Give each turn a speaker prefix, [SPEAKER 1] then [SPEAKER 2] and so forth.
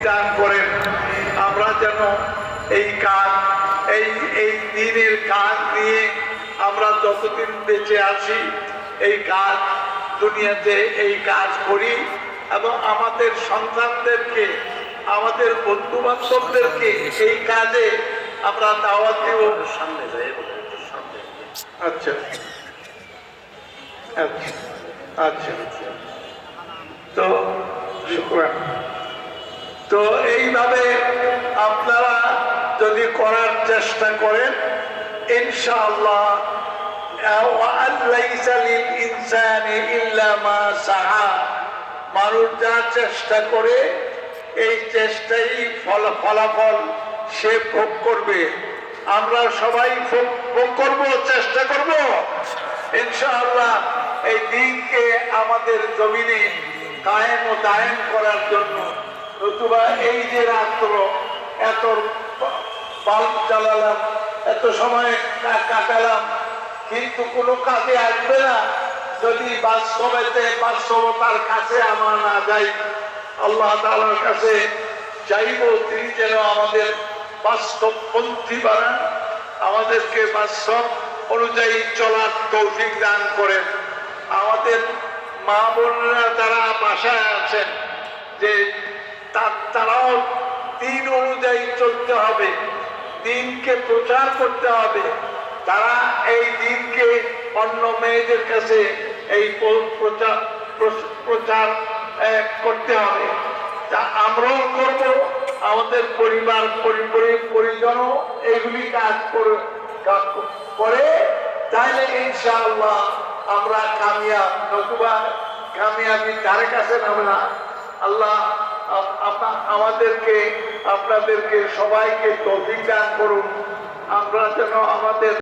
[SPEAKER 1] দান করেন। আমরা যেন এই কাজ, এই এই দিনের কাজ নিয়ে আমরা যতদিন বেঁচে আছি, এই কাজ, দুনিয়াতে এই কাজ করি এবং আমাদের সন্তানদেরকে, আমাদের বন্ধু বান্ধবদেরকে এই কাজে আমরা দাওয়াত দেব। সামনে যাই আচ্ছা। আচ্ছা। আচ্ছা। তো, শুক্রান। তো এইভাবে আপনারা যদি করার চেষ্টা করেন, ইনশাআল্লাহ মানুষ যা চেষ্টা করে, এই চেষ্টাই ফল, ফলাফল সে ভোগ করবে। আমরা সবাই ভোগ করব, চেষ্টা করব। ইনশাআল্লাহ, এই দিনকে আমাদের জমিনে কায়েম ও দায়েম করার জন্য নতুবা এই যে রাত্র, এত বাল্ব চালালাম এত সময় কাটালাম, কিন্তু কোনো কাজে আসবে না। যদি বাস্তবেতে বাস্তবতার কাছে আমরা না যাই, আল্লাহ তাআলার কাছে চাইব, তিনি যেন আমাদের বাস্তবপন্থী বানান, আমাদেরকে বাস্তব অনুযায়ী চলার তৌফিক দান করেন। আমাদের মা বোনরা যারা বাসায় আছেন, যে তারাও দিন অনুযায়ী চলতে হবে। দিনকে প্রচার করতে হবে। তারা এই দিনকে অন্য মেয়েদের কাছে এই প্রচার প্রচার করতে হবে। তা আমরাও করব। আমাদের পরিবার, পরি- পরি- পরিজনও এগুলি কাজ করে কাজ করে। তাহলে ইনশাআল্লাহ আমরা কামিয়াব, নতুবা কামিয়াবি তার কাছে নামে না। আল্লাহ আমাদেরকে আপনাদেরকে সবাইকে তৌফিক দান করুন। আমরা যেন আমাদের